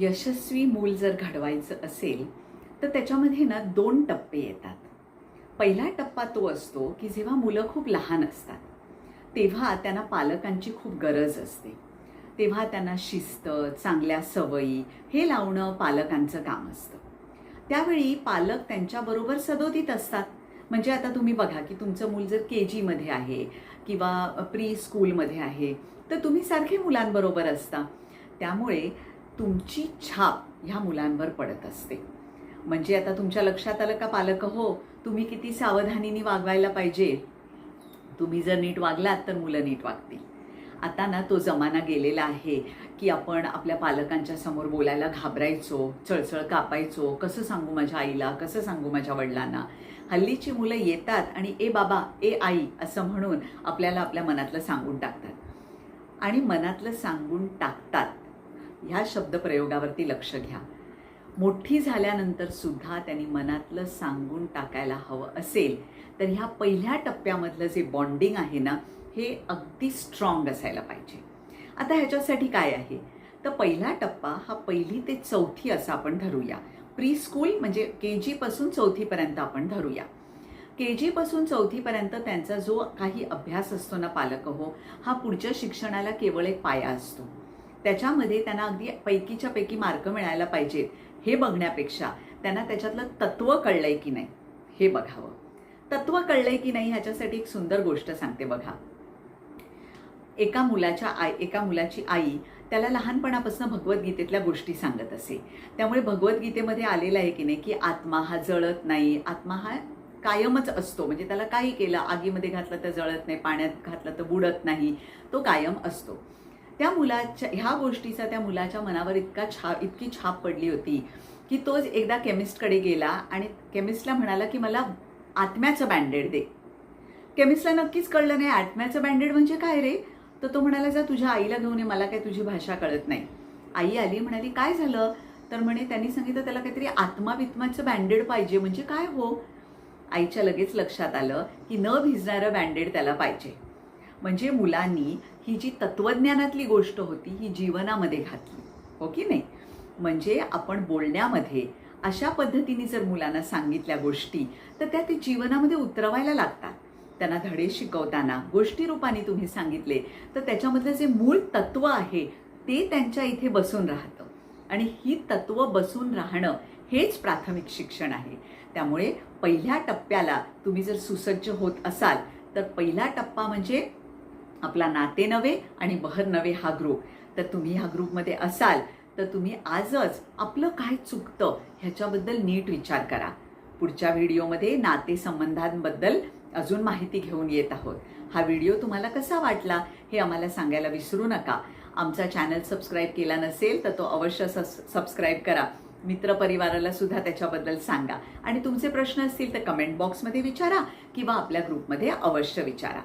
यशस्वी मूल जर घडवायचं असेल तर त्याच्यामध्ये ना दोन टप्पे येतात. पहिला टप्पा तो असतो की जेव्हा मुलं खूप लहान असतात तेव्हा त्यांना पालकांची खूप गरज असते. तेव्हा त्यांना शिस्त चांगल्या सवयी हे लावणं पालकांचं काम असतं. त्यावेळी पालक त्यांच्याबरोबर सदोदित असतात. म्हणजे आता तुम्ही बघा की तुमचं मूल जर के जीमध्ये आहे किंवा प्री स्कूलमध्ये आहे तर तुम्ही सारखे मुलांबरोबर असता. त्यामुळे तुमची छाप ह्या मुलांवर पडत असते. म्हणजे आता तुमच्या लक्षात आलं का पालक? हो तुम्ही किती सावधानीने वागवायला पाहिजे. तुम्ही जर नीट वागलात तर मुलं नीट वागतील. आता ना तो जमाना गेलेला आहे की आपण आपल्या पालकांच्या समोर बोलायला घाबरायचो चळचळ कापायचो. कसं सांगू माझ्या आईला? कसं सांगू माझ्या वडिलांना? हल्लीची मुलं येतात आणि ए बाबा ए आई असं म्हणून आपल्याला आपल्या मनातलं सांगून टाकतात. आणि मनातलं सांगून टाकतात. ह्या शब्दप्रयोगावरती लक्ष घ्या. मोठी झाल्यानंतर सुद्धा त्यांनी मनातलं सांगून टाकायला हवं असेल तर ह्या पहिल्या टप्प्यामधलं जे बॉन्डिंग आहे ना हे अगदी स्ट्रॉंग असायला पाहिजे. आता ह्याच्यासाठी काय आहे? तर पहिला टप्पा हा पहिली ते चौथी असा आपण धरूया. प्री स्कूल म्हणजे के जीपासून चौथीपर्यंत आपण धरूया. के जीपासून चौथीपर्यंत त्यांचा जो काही अभ्यास असतो ना पालक हो हा पुढच्या शिक्षणाला केवळ एक पाया असतो. त्याच्यामध्ये त्यांना अगदी पैकीच्या पैकी मार्क मिळायला पाहिजेत हे बघण्यापेक्षा त्यांना त्याच्यातलं तत्व कळलंय की नाही हे बघावं. तत्व कळलंय की नाही ह्याच्यासाठी एक सुंदर गोष्ट सांगते बघा. एका मुलाच्या आई एका मुलाची आई त्याला लहानपणापासून भगवद्गीतेतल्या गोष्टी सांगत असे. त्यामुळे भगवद्गीतेमध्ये आलेलं आहे की नाही की आत्मा हा जळत नाही आत्मा हा कायमच असतो. म्हणजे त्याला काही केलं आगीमध्ये घातलं तर जळत नाही पाण्यात घातलं तर बुडत नाही तो कायम असतो. त्या मुलाच्या ह्या गोष्टीचा त्या मुलाच्या मनावर इतका छा इतकी छाप पडली होती की तोच एकदा केमिस्टकडे गेला आणि केमिस्टला म्हणाला की मला आत्म्याचं बँडेड दे. केमिस्टला नक्कीच कळलं नाही आत्म्याचं बँडेड म्हणजे काय रे? तर तो म्हणाला जा तुझ्या आईला घेऊन ये मला काय तुझी भाषा कळत नाही. आई आली म्हणाली काय झालं? तर म्हणे त्यांनी सांगितलं त्याला काहीतरी आत्मावित्माचं बँडेड पाहिजे म्हणजे काय हो? आईच्या लगेच लक्षात आलं की न भिजणारं बँडेड त्याला पाहिजे. म्हणजे मुलांनी ही जी तत्वज्ञानातली गोष्ट होती ही जीवनामध्ये घातली. हो की नाही? म्हणजे आपण बोलण्यामध्ये अशा पद्धतीने जर मुलांना सांगितल्या गोष्टी तर त्या ते जीवनामध्ये उतरवायला लागतात. त्यांना धडे शिकवताना गोष्टी रूपाने तुम्ही सांगितले तर त्याच्यामधलं जे मूळ तत्व आहे ते त्यांच्या इथे बसून राहतं. आणि ही तत्व बसून राहणं हेच प्राथमिक शिक्षण आहे. त्यामुळे पहिल्या टप्प्याला तुम्ही जर सुसज्ज होत असाल तर पहिला टप्पा म्हणजे आपला नाते नवे आणि बहर नवे हा ग्रुप तर तुम्ही ह्या ग्रुपमध्ये असाल तर तुम्ही आजच आपलं काय चुकतं ह्याच्याबद्दल नीट विचार करा. पुढच्या व्हिडिओमध्ये नाते संबंधांबद्दल अजून माहिती घेऊन येत आहोत. हा व्हिडिओ तुम्हाला कसा वाटला हे आम्हाला सांगायला विसरू नका. आमचा चॅनल सबस्क्राईब केला नसेल तर तो अवश्य सबस्क्राईब करा. मित्रपरिवाराला सुद्धा त्याच्याबद्दल सांगा. आणि तुमचे प्रश्न असतील तर कमेंट बॉक्समध्ये विचारा किंवा आपल्या ग्रुपमध्ये अवश्य विचारा.